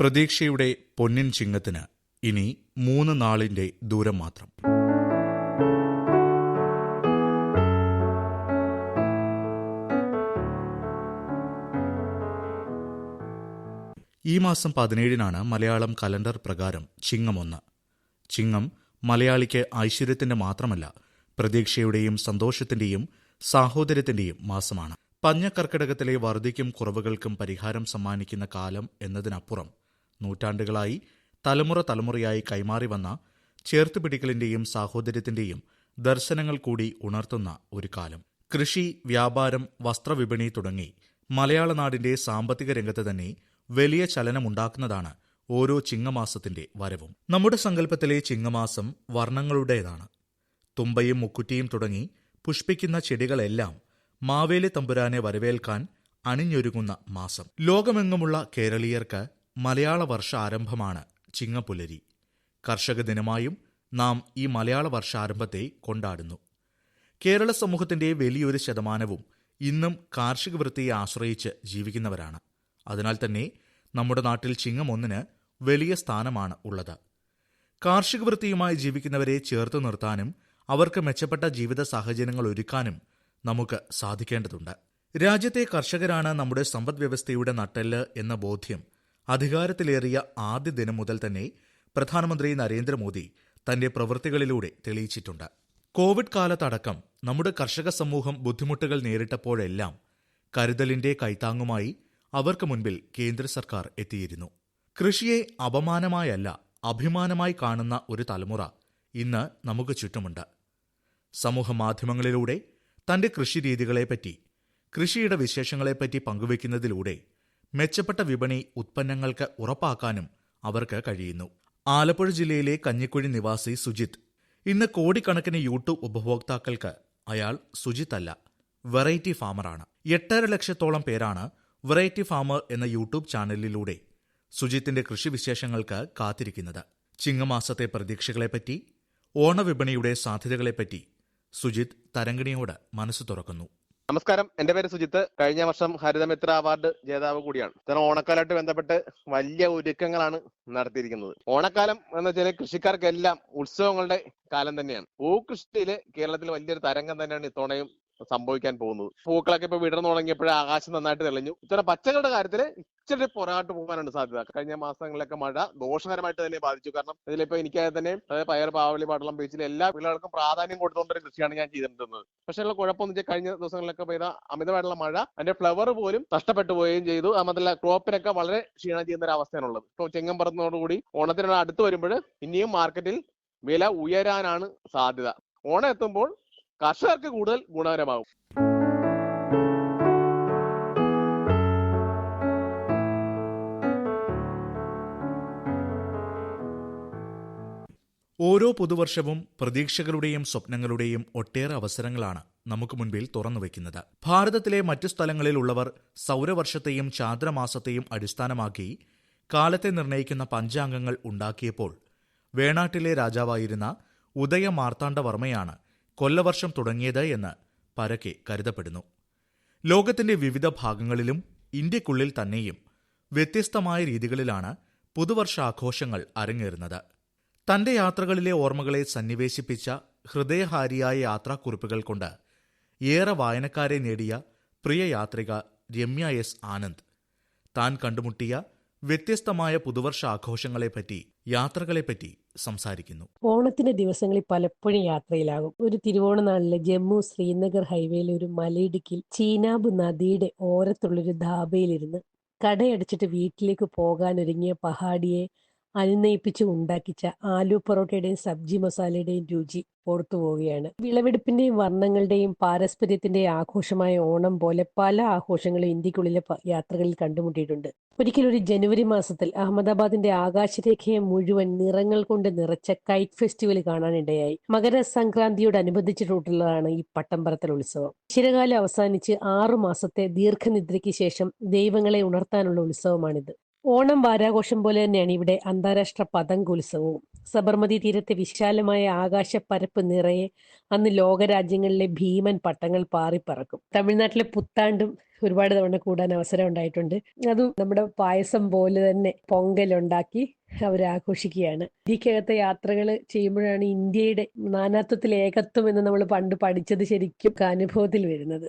പ്രതീക്ഷയുടെ പൊന്നിൻ ചിങ്ങത്തിന് ഇനി മൂന്ന് നാളിന്റെ ദൂരം മാത്രം. ഈ മാസം പതിനേഴിനാണ് മലയാളം കലണ്ടർ പ്രകാരം ചിങ്ങം ഒന്ന് ചിങ്ങം മലയാളിക്ക് ഐശ്വര്യത്തിന്റെ മാത്രമല്ല പ്രതീക്ഷയുടെയും സന്തോഷത്തിന്റെയും സാഹോദര്യത്തിന്റെയും മാസമാണ്. പഞ്ഞക്കർക്കിടകത്തിലെ വർദ്ധിക്കും കുറവുകൾക്കും പരിഹാരം സമ്മാനിക്കുന്ന കാലം എന്നതിനപ്പുറം നൂറ്റാണ്ടുകളായി തലമുറ തലമുറയായി കൈമാറി വന്ന ചേർത്തുപിടിക്കലിന്റെയും സാഹോദര്യത്തിന്റെയും ദർശനങ്ങൾ കൂടി ഉണർത്തുന്ന ഒരു കാലം. കൃഷി വ്യാപാരം വസ്ത്രവിപണി തുടങ്ങി മലയാള നാടിന്റെ സാമ്പത്തിക രംഗത്ത് തന്നെ വലിയ ചലനമുണ്ടാക്കുന്നതാണ് ഓരോ ചിങ്ങമാസത്തിന്റെ വരവും. നമ്മുടെ സങ്കല്പത്തിലെ ചിങ്ങമാസം വർണങ്ങളുടേതാണ്. തുമ്പയും മുക്കുറ്റിയും തുടങ്ങി പുഷ്പിക്കുന്ന ചെടികളെല്ലാം മാവേലി തമ്പുരാനെ വരവേൽക്കാൻ അണിഞ്ഞൊരുങ്ങുന്ന മാസം. ലോകമെങ്ങുമുള്ള കേരളീയർക്ക് മലയാള വർഷാരംഭമാണ് ചിങ്ങപ്പുലരി. കർഷക ദിനമായും നാം ഈ മലയാള വർഷാരംഭത്തെ കൊണ്ടാടുന്നു. കേരള സമൂഹത്തിന്റെ വലിയൊരു ശതമാനവും ഇന്നും കാർഷിക വൃത്തിയെ ആശ്രയിച്ച് ജീവിക്കുന്നവരാണ്. അതിനാൽ തന്നെ നമ്മുടെ നാട്ടിൽ ചിങ്ങം ഒന്നിന് വലിയ സ്ഥാനമാണ് ഉള്ളത്. കാർഷിക വൃത്തിയുമായി ജീവിക്കുന്നവരെ ചേർത്ത് നിർത്താനും അവർക്ക് മെച്ചപ്പെട്ട ജീവിത സാഹചര്യങ്ങൾ ഒരുക്കാനും നമുക്ക് സാധിക്കേണ്ടതുണ്ട്. രാജ്യത്തെ കർഷകരാണ് നമ്മുടെ സമ്പദ് വ്യവസ്ഥയുടെ നട്ടെല്ല് എന്ന ബോധ്യം അധികാരത്തിലേറിയ ആദ്യ ദിനം മുതൽ തന്നെ പ്രധാനമന്ത്രി നരേന്ദ്രമോദി തന്റെ പ്രവൃത്തികളിലൂടെ തെളിയിച്ചിട്ടുണ്ട്. കോവിഡ് കാലത്തടക്കം നമ്മുടെ കർഷക സമൂഹം ബുദ്ധിമുട്ടുകൾ നേരിട്ടപ്പോഴെല്ലാം കരുതലിന്റെ കൈത്താങ്ങുമായി അവർക്ക് മുൻപിൽ കേന്ദ്ര സർക്കാർ എത്തിയിരുന്നു. കൃഷിയെ അപമാനമായല്ല അഭിമാനമായി കാണുന്ന ഒരു തലമുറ ഇന്ന് നമുക്ക് ചുറ്റുമുണ്ട്. സമൂഹ മാധ്യമങ്ങളിലൂടെ തന്റെ കൃഷിരീതികളെപ്പറ്റി കൃഷിയുടെ വിശേഷങ്ങളെപ്പറ്റി പങ്കുവയ്ക്കുന്നതിലൂടെ മെച്ചപ്പെട്ട വിപണി ഉത്പന്നങ്ങൾക്ക് ഉറപ്പാക്കാനും അവർക്ക് കഴിയുന്നു. ആലപ്പുഴ ജില്ലയിലെ കഞ്ഞിക്കുഴി നിവാസി സുജിത് ഇന്ന് കോടിക്കണക്കിന് യൂട്യൂബ് ഉപഭോക്താക്കൾക്ക് അയാൾ സുജിത് അല്ല വെറൈറ്റി ഫാമറാണ്. എട്ടര ലക്ഷത്തോളം പേരാണ് വെറൈറ്റി ഫാമർ എന്ന യൂട്യൂബ് ചാനലിലൂടെ സുജിത്തിന്റെ കൃഷിവിശേഷങ്ങൾക്ക് കാത്തിരിക്കുന്നത്. ചിങ്ങമാസത്തെ പ്രതീക്ഷകളെപ്പറ്റി ഓണവിപണിയുടെ സാധ്യതകളെപ്പറ്റി സുജിത് തരംഗിണിയോട് മനസ്സ് തുറക്കുന്നു. നമസ്കാരം. എന്റെ പേര് സുജിത്ത്. കഴിഞ്ഞ വർഷം ഹരിതമിത്ര അവാർഡ് ജേതാവ് കൂടിയാണ്. ഇത്തരം ഓണക്കാലമായിട്ട് ബന്ധപ്പെട്ട് വലിയ ഒരുക്കങ്ങളാണ് നടത്തിയിരിക്കുന്നത്. ഓണക്കാലം എന്ന് വെച്ചാൽ കൃഷിക്കാർക്കെല്ലാം ഉത്സവങ്ങളുടെ കാലം തന്നെയാണ്. പൂക്കൃഷ്ടിയിൽ കേരളത്തിൽ വലിയൊരു തരംഗം തന്നെയാണ് ഇത്തവണയും സംഭവിക്കാൻ പോകുന്നത്. പൂക്കളൊക്കെ ഇപ്പൊ വിടർന്നു തുടങ്ങിയപ്പോഴേ ആകാശം നന്നായിട്ട് തെളിഞ്ഞു. ഇത്തരം പച്ചകളുടെ കാര്യത്തിൽ ഇച്ചിരി പുറകോട്ട് പോകാനാണ് സാധ്യത. കഴിഞ്ഞ മാസങ്ങളിലൊക്കെ മഴ ദോഷകരമായിട്ട് തന്നെ ബാധിച്ചു. കാരണം ഇതിലിപ്പോ എനിക്കായി തന്നെ അതായത് പയർ പാവളി പാടളം ബീച്ചിൽ എല്ലാ വിളകൾക്കും പ്രാധാന്യം കൊടുത്തുകൊണ്ടൊരു കൃഷിയാണ് ഞാൻ ചെയ്തിരുന്നത് പക്ഷേ ഉള്ള കുഴപ്പമെന്ന് വെച്ചാൽ കഴിഞ്ഞ ദിവസങ്ങളിലൊക്കെ പെയ്ത അമിതമായിട്ടുള്ള മഴ അതിന്റെ ഫ്ലവർ പോലും നഷ്ടപ്പെട്ടു പോവുകയും ചെയ്തു. അതല്ല ക്രോപ്പിനൊക്കെ വളരെ ക്ഷീണം ചെയ്യുന്ന ഒരു അവസ്ഥയാണുള്ളത് ഇപ്പോൾ ചെങ്ങം പറഞ്ഞതോടുകൂടി ഓണത്തിനുള്ള അടുത്ത് വരുമ്പോൾ ഇനിയും മാർക്കറ്റിൽ വില ഉയരാനാണ് സാധ്യത. ഓണം എത്തുമ്പോൾ കർഷകർക്ക് കൂടുതൽ ഗുണകരമാകും. ഓരോ പുതുവർഷവും പ്രതീക്ഷകളുടെയും സ്വപ്നങ്ങളുടെയും ഒട്ടേറെ അവസരങ്ങളാണ് നമുക്ക് മുൻപിൽ തുറന്നു വയ്ക്കുന്നത് ഭാരതത്തിലെ മറ്റു സ്ഥലങ്ങളിലുള്ളവർ സൗരവർഷത്തെയും ചാന്ദ്രമാസത്തെയും അടിസ്ഥാനമാക്കി കാലത്തെ നിർണയിക്കുന്ന പഞ്ചാംഗങ്ങൾ ഉണ്ടാക്കിയപ്പോൾ വേണാട്ടിലെ രാജാവായിരുന്ന ഉദയ മാർത്താണ്ഡവർമ്മയാണ് കൊല്ലവർഷം തുടങ്ങിയത് എന്ന് പരക്കെ കരുതപ്പെടുന്നു. ലോകത്തിന്റെ വിവിധ ഭാഗങ്ങളിലും ഇന്ത്യക്കുള്ളിൽ തന്നെയും വ്യത്യസ്തമായ രീതികളിലാണ് പുതുവർഷാഘോഷങ്ങൾ അരങ്ങേറുന്നത്. തന്റെ യാത്രകളിലെ ഓർമ്മകളെ സന്നിവേശിപ്പിച്ച ഹൃദയഹാരിയായ യാത്രാക്കുറിപ്പുകൾ കൊണ്ട് ഏറെ വായനക്കാരെ നേടിയ പ്രിയ യാത്രിക രമ്യ എസ് ആനന്ദ്. താൻ കണ്ടുമുട്ടിയ വ്യത്യസ്തമായ പുതുവർഷ ആഘോഷങ്ങളെപ്പറ്റി യാത്രകളെപ്പറ്റി സംസാരിക്കുന്നു. ഓണത്തിന്റെ ദിവസങ്ങളിൽ പലപ്പോഴും യാത്രയിലാകും. ഒരു തിരുവോണ നാളിലെ ജമ്മു ശ്രീനഗർ ഹൈവേയിലെ ഒരു മലയിടുക്കിൽ ചീനാബ് നദിയുടെ ഓരത്തുള്ളൊരു ധാബയിലിരുന്ന് കടയടച്ചിട്ട് വീട്ടിലേക്ക് പോകാനൊരുങ്ങിയ പഹാഡിയെ അനുനയിപ്പിച്ച് ഉണ്ടാക്കിച്ച ആലു പൊറോട്ടയുടെയും സബ്ജി മസാലയുടെയും രുചി ഓർത്തു പോവുകയാണ്. വിളവെടുപ്പിന്റെയും വർണങ്ങളുടെയും പാരസ്പര്യത്തിന്റെയും ആഘോഷമായ ഓണം പോലെ പല ആഘോഷങ്ങളും ഇന്ത്യക്കുള്ളിലെ യാത്രകളിൽ കണ്ടുമുട്ടിയിട്ടുണ്ട്. ഒരിക്കൽ ഒരു ജനുവരി മാസത്തിൽ അഹമ്മദാബാദിന്റെ ആകാശരേഖയെ മുഴുവൻ നിറങ്ങൾ കൊണ്ട് നിറച്ച കൈറ്റ് ഫെസ്റ്റിവൽ കാണാനിടയായി. മകര സംക്രാന്തിയോടനുബന്ധിച്ചിട്ടുള്ളതാണ് ഈ പട്ടംപറത്തൽ ഉത്സവം. ചിരകാലം അവസാനിച്ച് ആറു മാസത്തെ ദീർഘനിദ്രയ്ക്ക് ശേഷം ദൈവങ്ങളെ ഉണർത്താനുള്ള ഉത്സവമാണിത്. ഓണം വാരാഘോഷം പോലെ തന്നെയാണ് ഇവിടെ അന്താരാഷ്ട്ര പതംഗ ഉത്സവവും സബർമതി തീരത്തെ വിശാലമായ ആകാശപ്പരപ്പ് നിറയെ അന്ന് ലോകരാജ്യങ്ങളിലെ ഭീമൻ പട്ടങ്ങൾ പാറിപ്പറക്കും. തമിഴ്നാട്ടിലെ പുത്താണ്ടും ഒരുപാട് തവണ കൂടാൻ അവസരം ഉണ്ടായിട്ടുണ്ട്. അതും നമ്മുടെ പായസം പോലെ തന്നെ പൊങ്കലുണ്ടാക്കി അവർ ആഘോഷിക്കുകയാണ്. ഇന്ത്യക്കകത്തെ യാത്രകൾ ചെയ്യുമ്പോഴാണ് ഇന്ത്യയുടെ നാനാത്വത്തിൽ ഏകത്വം എന്ന് നമ്മൾ പണ്ട് പഠിച്ചത് ശരിക്കും അനുഭവത്തിൽ വരുന്നത്.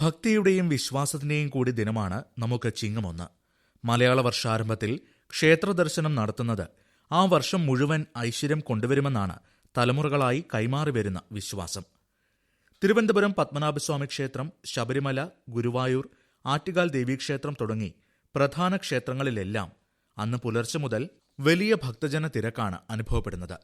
ഭക്തിയുടെയും വിശ്വാസത്തിന്റെയും കൂടി ദിനമാണ് നമുക്ക് ചിങ്ങമൊന്ന്. മലയാള വർഷാരംഭത്തിൽ ക്ഷേത്രദർശനം നടത്തുന്നത് ആ വർഷം മുഴുവൻ ഐശ്വര്യം കൊണ്ടുവരുമെന്നാണ് തലമുറകളായി കൈമാറി വരുന്ന വിശ്വാസം. തിരുവനന്തപുരം പത്മനാഭസ്വാമി ക്ഷേത്രം ശബരിമല ഗുരുവായൂർ ആറ്റുകാൽ ദേവീക്ഷേത്രം തുടങ്ങി പ്രധാന ക്ഷേത്രങ്ങളിലെല്ലാം അന്ന് പുലർച്ചെ മുതൽ വലിയ ഭക്തജന തിരക്കാണ് അനുഭവപ്പെടുന്നത്.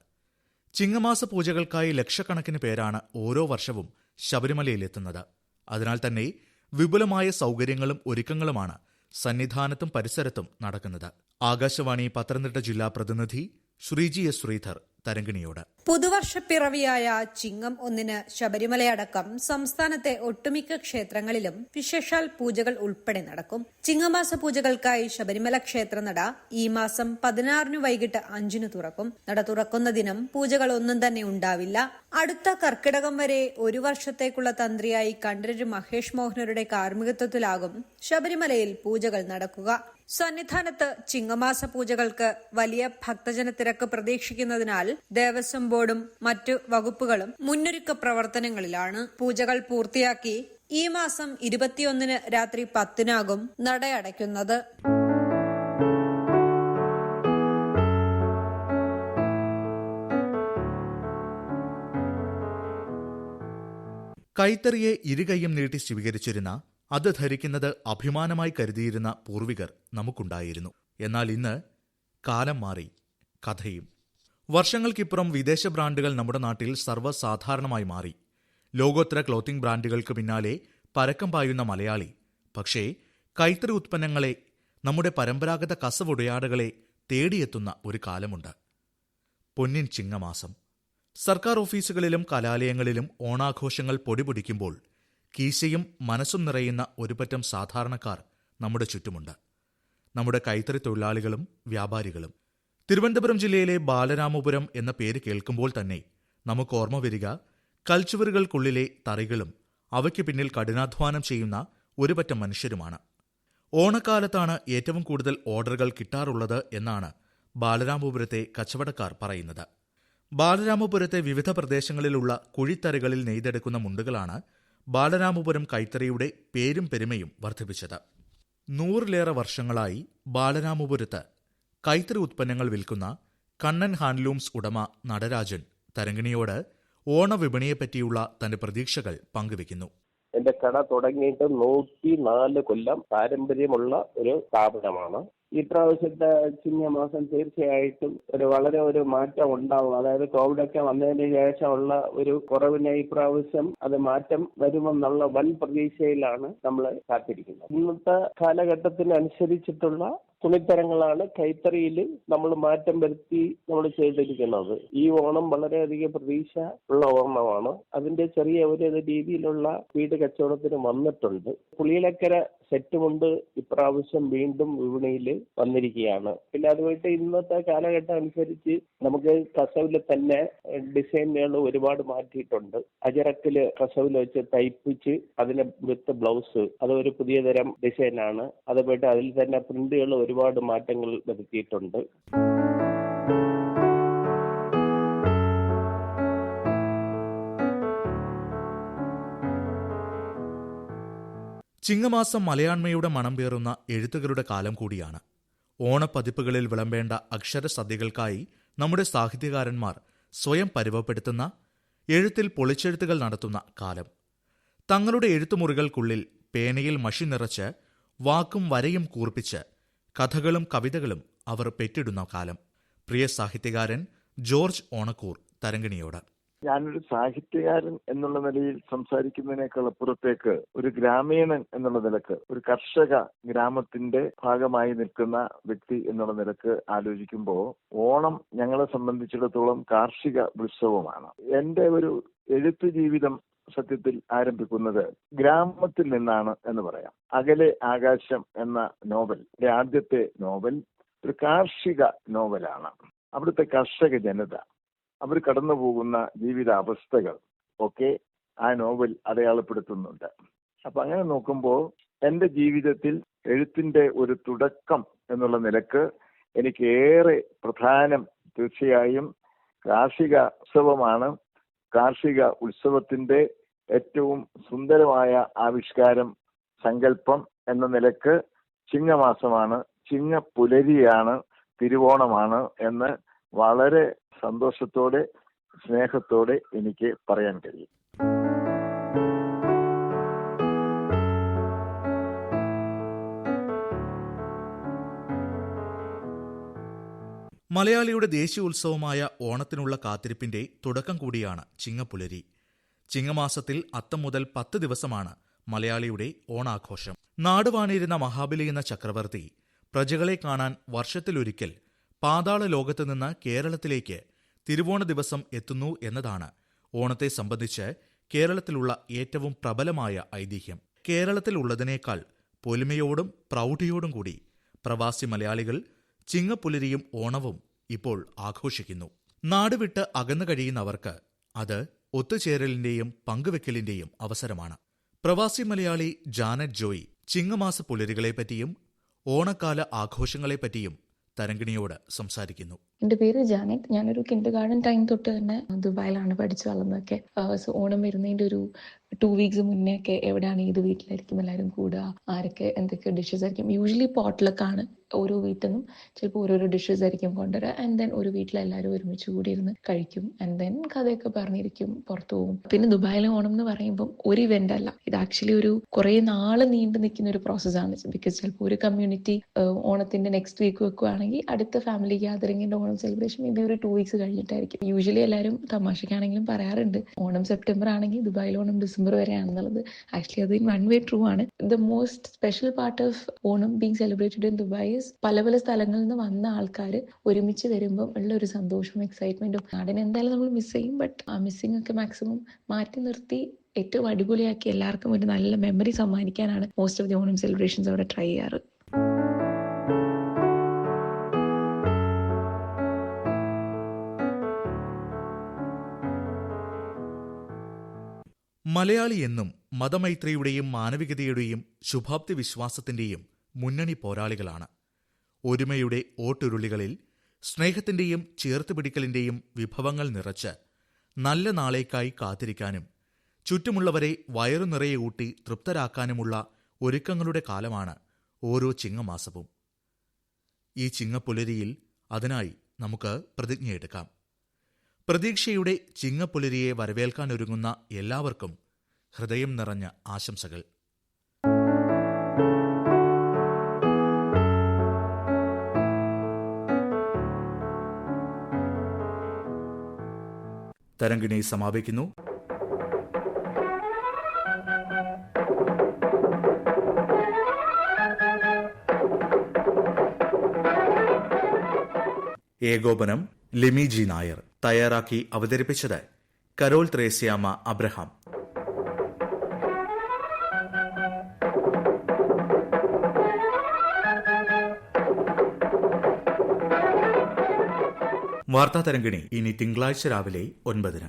ചിങ്ങമാസ പൂജകൾക്കായി ലക്ഷക്കണക്കിന് പേരാണ് ഓരോ വർഷവും ശബരിമലയിലെത്തുന്നത്. അതിനാൽ തന്നെ വിപുലമായ സൗകര്യങ്ങളും ഒരുക്കങ്ങളുമാണ് സന്നിധാനത്തും പരിസരത്തും നടക്കുന്നത്. ആകാശവാണി പത്തനംതിട്ട ജില്ലാ പ്രതിനിധി ശ്രീജി എസ് ശ്രീധർ തരങ്കിണിയോട് പുതുവർഷപ്പിറവിയായ ചിങ്ങം ഒന്നിന് ശബരിമലയടക്കം സംസ്ഥാനത്തെ ഒട്ടുമിക്ക ക്ഷേത്രങ്ങളിലും വിശേഷാൽ പൂജകൾ ഉൾപ്പെടെ നടക്കും. ചിങ്ങമാസ പൂജകൾക്കായി ശബരിമല ക്ഷേത്രനട ഈ മാസം പതിനാറിന് വൈകിട്ട് അഞ്ചിന് തുറക്കും. നട തുറക്കുന്ന ദിനം പൂജകൾ ഒന്നും തന്നെ ഉണ്ടാവില്ല. അടുത്ത കർക്കിടകം വരെ ഒരു വർഷത്തേക്കുള്ള തന്ത്രിയായി കണ്ഠരര് മഹേഷ് മോഹനരുടെ കാർമ്മികത്വത്തിലാകും ശബരിമലയിൽ പൂജകൾ നടക്കുക. സന്നിധാനത്ത് ചിങ്ങമാസ പൂജകൾക്ക് വലിയ ഭക്തജന തിരക്ക് പ്രതീക്ഷിക്കുന്നതിനാൽ ദേവസ്വം ബോർഡും മറ്റു വകുപ്പുകളും മുന്നൊരുക്ക പ്രവർത്തനങ്ങളിലാണ് പൂജകൾ പൂർത്തിയാക്കി ഈ മാസം ഇരുപത്തിയൊന്നിന് രാത്രി പത്തിനാകും നടയടയ്ക്കുന്നത്. കൈത്തറിയെ ഇരുകൈയും നീട്ടി സ്വീകരിച്ചിരുന്ന അത് ധരിക്കുന്നത് അഭിമാനമായി കരുതിയിരുന്ന പൂർവികർ നമുക്കുണ്ടായിരുന്നു. എന്നാൽ ഇന്ന് കാലം മാറി കഥയും വർഷങ്ങൾക്കിപ്പുറം വിദേശ ബ്രാൻഡുകൾ നമ്മുടെ നാട്ടിൽ സർവസാധാരണമായി മാറി. ലോകോത്തര ക്ലോത്തിംഗ് ബ്രാൻഡുകൾക്ക് പിന്നാലെ പരക്കം പായുന്ന മലയാളി. പക്ഷേ കൈത്തറി ഉത്പന്നങ്ങളെ നമ്മുടെ പരമ്പരാഗത കസവുടയാടകളെ തേടിയെത്തുന്ന ഒരു കാലമുണ്ട്. പൊന്നിൻ ചിങ്ങമാസം. സർക്കാർ ഓഫീസുകളിലും കലാലയങ്ങളിലും ഓണാഘോഷങ്ങൾ പൊടിപൊടിക്കുമ്പോൾ കീശയും മനസ്സും നിറയുന്ന ഒരുപറ്റം സാധാരണക്കാർ നമ്മുടെ ചുറ്റുമുണ്ട്. നമ്മുടെ കൈത്തറി തൊഴിലാളികളും വ്യാപാരികളും തിരുവനന്തപുരം ജില്ലയിലെ ബാലരാമപുരം എന്ന പേര് കേൾക്കുമ്പോൾ തന്നെ നമുക്ക് ഓർമ്മ വരിക കൽച്ചുവറുകൾക്കുള്ളിലെ തറികളും അവയ്ക്ക് പിന്നിൽ കഠിനാധ്വാനം ചെയ്യുന്ന ഒരുപറ്റം മനുഷ്യരുമാണ്. ഓണക്കാലത്താണ് ഏറ്റവും കൂടുതൽ ഓർഡറുകൾ കിട്ടാറുള്ളത് എന്നാണ് ബാലരാമപുരത്തെ കച്ചവടക്കാർ പറയുന്നത്. ബാലരാമപുരത്തെ വിവിധ പ്രദേശങ്ങളിലുള്ള കുഴിത്തറികളിൽ നെയ്തെടുക്കുന്ന മുണ്ടുകളാണ് ബാലരാമപുരം കൈത്തറിയുടെ പേരും പെരുമയും വർദ്ധിപ്പിച്ചത്. നൂറിലേറെ വർഷങ്ങളായി ബാലരാമപുരത്ത് കൈത്തറി ഉത്പന്നങ്ങൾ വിൽക്കുന്ന കണ്ണൻ ഹാൻഡ്ലൂംസ് ഉടമ നടരാജൻ തരങ്കിണിയോട് ഓണവിപണിയെപ്പറ്റിയുള്ള തന്റെ പ്രതീക്ഷകൾ പങ്കുവെക്കുന്നു എന്റെ കട തുടങ്ങിയിട്ട് നൂറ്റി നാല് കൊല്ലം പാരമ്പര്യമുള്ള ഒരു സ്ഥാപനമാണ്. ഈ പ്രാവശ്യത്തെ ചിങ്ങമാസം തീർച്ചയായിട്ടും ഒരു വളരെ ഒരു മാറ്റം ഉണ്ടാവും. അതായത് കോവിഡൊക്കെ വന്നതിന് ശേഷമുള്ള ഒരു കുറവിനെ ഈ പ്രാവശ്യം അത് മാറ്റം വരുമെന്നുള്ള വൻ പ്രതീക്ഷയിലാണ് നമ്മൾ കാത്തിരിക്കുന്നത്. ഇന്നത്തെ കാലഘട്ടത്തിനനുസരിച്ചിട്ടുള്ള തുണിത്തരങ്ങളാണ് കൈത്തറിയിൽ നമ്മൾ മാറ്റം വരുത്തി നമ്മൾ ചെയ്തിരിക്കുന്നത്. ഈ ഓണം വളരെയധികം പ്രതീക്ഷ ഉള്ള ഓണമാണ്. അതിന്റെ ചെറിയ ഒരു രീതിയിലുള്ള വീട് കച്ചവടത്തിന് വന്നിട്ടുണ്ട്. പുളിയിലക്കര സെറ്റുമുണ്ട് ഇപ്രാവശ്യം വീണ്ടും വിപണിയിൽ വന്നിരിക്കുകയാണ്. പിന്നെ അതുമായിട്ട് ഇന്നത്തെ കാലഘട്ടം അനുസരിച്ച് നമുക്ക് കസവിൽ തന്നെ ഡിസൈനുകൾ ഒരുപാട് മാറ്റിയിട്ടുണ്ട്. അജറക്കിൽ കസവിൽ വെച്ച് തയ്പ്പിച്ച് അതിന് വിത്ത് ബ്ലൗസ് അത് ഒരു പുതിയ തരം ഡിസൈനാണ്. അതുമായിട്ട് അതിൽ തന്നെ പ്രിന്റുകൾ ഒരുപാട് മാറ്റങ്ങൾ വരുത്തിയിട്ടുണ്ട്. ചിങ്ങമാസം മലയാണ്മയുടെ മണം പേറുന്ന എഴുത്തുകളുടെ കാലം കൂടിയാണ്. ഓണപ്പതിപ്പുകളിൽ വിളമ്പേണ്ട അക്ഷരസദ്യകൾക്കായി നമ്മുടെ സാഹിത്യകാരന്മാർ സ്വയം പരുവപ്പെടുത്തുന്ന എഴുത്തിൽ പൊളിച്ചെഴുത്തുകൾ നടത്തുന്ന കാലം. തങ്ങളുടെ എഴുത്തുമുറികൾക്കുള്ളിൽ പേനയിൽ മഷി നിറച്ച് വാക്കും വരയും കൂർപ്പിച്ച് കഥകളും കവിതകളും അവർ പെറ്റിടുന്ന കാലം. പ്രിയ സാഹിത്യകാരൻ ജോർജ് ഓണക്കൂർ തരങ്കിണിയോട് ഞാനൊരു സാഹിത്യകാരൻ എന്നുള്ള നിലയിൽ സംസാരിക്കുന്നതിനേക്കാൾ അപ്പുറത്തേക്ക് ഒരു ഗ്രാമീണൻ എന്നുള്ള നിലയ്ക്ക് ഒരു കർഷക ഗ്രാമത്തിന്റെ ഭാഗമായി നിൽക്കുന്ന വ്യക്തി എന്നുള്ള നിലയ്ക്ക് ആലോചിക്കുമ്പോൾ ഓണം ഞങ്ങളെ സംബന്ധിച്ചിടത്തോളം കാർഷിക ഉത്സവമാണ്. എന്റെ ഒരു എഴുത്തു ജീവിതം സത്യത്തിൽ ആരംഭിക്കുന്നത് ഗ്രാമത്തിൽ നിന്നാണ് എന്ന് പറയാം. അകലെ ആകാശം എന്ന നോവൽ ആദ്യത്തെ നോവൽ ഒരു കാർഷിക നോവലാണ്. അവിടുത്തെ കർഷക ജനത അവർ കടന്നു പോകുന്ന ജീവിതാവസ്ഥകൾ ഒക്കെ ആ നോവൽ അടയാളപ്പെടുത്തുന്നുണ്ട്. അപ്പൊ അങ്ങനെ നോക്കുമ്പോൾ എന്റെ ജീവിതത്തിൽ എഴുത്തിന്റെ ഒരു തുടക്കം എന്നുള്ള നിലയ്ക്ക് എനിക്ക് ഏറെ പ്രധാനം തീർച്ചയായും കാർഷിക ഉത്സവമാണ്. കാർഷിക ഉത്സവത്തിന്റെ ഏറ്റവും സുന്ദരമായ ആവിഷ്കാരം സങ്കല്പം എന്ന നിലയ്ക്ക് ചിങ്ങമാസമാണ്. ചിങ്ങ പുലരിയാണ് തിരുവോണമാണ് എന്ന് വളരെ സന്തോഷത്തോടെ സ്നേഹത്തോടെ എനിക്ക് പറയാൻ കഴിയും. മലയാളിയുടെ ദേശീയ ഉത്സവമായ ഓണത്തിനുള്ള കാത്തിരിപ്പിന്റെ തുടക്കം കൂടിയാണ് ചിങ്ങപ്പുലരി. ചിങ്ങമാസത്തിൽ അത്തം മുതൽ പത്ത് ദിവസമാണ് മലയാളിയുടെ ഓണാഘോഷം. നാടുവാണിരുന്ന മഹാബലി എന്ന ചക്രവർത്തി പ്രജകളെ കാണാൻ വർഷത്തിലൊരിക്കൽ പാതാള ലോകത്ത് നിന്ന് കേരളത്തിലേക്ക് തിരുവോണ ദിവസം എത്തുന്നു എന്നതാണ് ഓണത്തെ സംബന്ധിച്ച് കേരളത്തിലുള്ള ഏറ്റവും പ്രബലമായ ഐതിഹ്യം. കേരളത്തിലുള്ളതിനേക്കാൾ പൊലിമയോടും പ്രൗഢിയോടും കൂടി പ്രവാസി മലയാളികൾ ചിങ്ങപ്പുലരിയും ഓണവും ഇപ്പോൾ ആഘോഷിക്കുന്നു. നാടുവിട്ട് അകന്നു കഴിയുന്നവർക്ക് അത് ഒത്തുചേരലിന്റെയും പങ്കുവെക്കലിന്റെയും അവസരമാണ്. പ്രവാസി മലയാളി ജാനറ്റ് ജോയി ചിങ്ങമാസ പുലരികളെപ്പറ്റിയും ഓണക്കാല ആഘോഷങ്ങളെപ്പറ്റിയും തരങ്കിണിയോട് സംസാരിക്കുന്നു. എന്റെ പേര് ജാനറ്റ് ഞാനൊരു കിൻഡർ ഗാർഡൻ ടൈം തൊട്ട് തന്നെ ദുബായിലാണ് പഠിച്ചു വളർന്നതൊക്കെ. സോ ഓണം വരുന്നതിന്റെ ഒരു ടു വീക്സ് മുന്നേ ഒക്കെ എവിടെയാണ് ഏത് വീട്ടിലായിരിക്കും എല്ലാവരും കൂടുക ആരൊക്കെ എന്തൊക്കെ ഡിഷസ് ആയിരിക്കും? യൂഷ്വലി പോട്ടിലൊക്കെയാണ് ഓരോ വീട്ടിൽ നിന്നും ചിലപ്പോൾ ഓരോരോ ഡിഷസ് ആയിരിക്കും കൊണ്ടുവരിക ആൻഡ് ദെൻ ഒരു വീട്ടിൽ എല്ലാവരും ഒരുമിച്ച് കൂടിയിരുന്ന് കഴിക്കും. ആൻഡ് ദെൻ കഥയൊക്കെ പറഞ്ഞിരിക്കും പുറത്തു പോകും. പിന്നെ ദുബായിലെ ഓണം എന്ന് പറയുമ്പോൾ ഒരു ഇവന്റ് അല്ല. ഇത് ആക്ച്വലി ഒരു കുറെ നാൾ നീണ്ടു നിൽക്കുന്ന ഒരു പ്രോസസ്സാണ് ബിക്കോസ് ചിലപ്പോൾ ഒരു കമ്മ്യൂണിറ്റി ഓണത്തിന്റെ നെക്സ്റ്റ് വീക്ക് വെക്കുകയാണെങ്കിൽ അടുത്ത ഫാമിലി ഗ്യാതറിങ്ങിന്റെ ഓണം സെലിബ്രേഷൻ ഇതേ ഒരു ടു വീക്സ് കഴിഞ്ഞിട്ടായിരിക്കും. യൂഷ്വലി എല്ലാവരും തമാശക്കാണെങ്കിലും പറയാറുണ്ട്. ഓണം സെപ്റ്റംബർ ആണെങ്കിൽ ദുബായിൽ ഓണം ഡിസംബർ വരെയാണെന്നുള്ളത്. ആക്ച്വലി അത് വൺ വേ ട്രൂ ആണ്. The most special part of Onam being celebrated in Dubai പല പല സ്ഥലങ്ങളിൽ നിന്ന് വന്ന ആൾക്കാർ ഒരുമിച്ച് വരുമ്പോൾ ഉള്ള ഒരു സന്തോഷവും എക്സൈറ്റ്മെന്റും നാടിനെ എന്തായാലും നമ്മൾ മിസ് ചെയ്യും ബട്ട് ആ മിസ്സിംഗ് ഒക്കെ മാക്സിമം മാറ്റി നിർത്തി ഏറ്റവും അടിപൊളിയാക്കി എല്ലാവർക്കും ഒരു നല്ല memory സമ്മാനിക്കാനാണ് most of the Onam celebrations അവിടെ ട്രൈ ചെയ്യാറ്. മലയാളി എന്നും മതമൈത്രിയുടെയും മാനവികതയുടെയും ശുഭാപ്തി വിശ്വാസത്തിന്റെയും മുന്നണി പോരാളികളാണ്. ഒരുമയുടെ ഓട്ടുരുളികളിൽ സ്നേഹത്തിന്റെയും ചേർത്തുപിടിക്കലിന്റെയും വിഭവങ്ങൾ നിറച്ച് നല്ല നാളേക്കായി കാത്തിരിക്കാനും ചുറ്റുമുള്ളവരെ വയറു നിറയെ ഊട്ടി തൃപ്തരാക്കാനുമുള്ള ഒരുക്കങ്ങളുടെ കാലമാണ് ഓരോ ചിങ്ങമാസവും. ഈ ചിങ്ങപ്പുലരിയിൽ അതിനായി നമുക്ക് പ്രതിജ്ഞയെടുക്കാം. പ്രതീക്ഷയുടെ ചിങ്ങപ്പുലരിയെ വരവേൽക്കാനൊരുങ്ങുന്ന എല്ലാവർക്കും ഹൃദയം നിറഞ്ഞ ആശംസകൾ. തരംഗിണി സമാപിക്കുന്നു. ഏകോപനം ലിമി ജി നായർ തയ്യാറാക്കി അവതരിപ്പിച്ചത് കരോൾ ത്രേസ്യാമ അബ്രഹാം. വാർത്താ തരംഗിണി ഇനി തിങ്കളാഴ്ച രാവിലെ ഒൻപതിന്.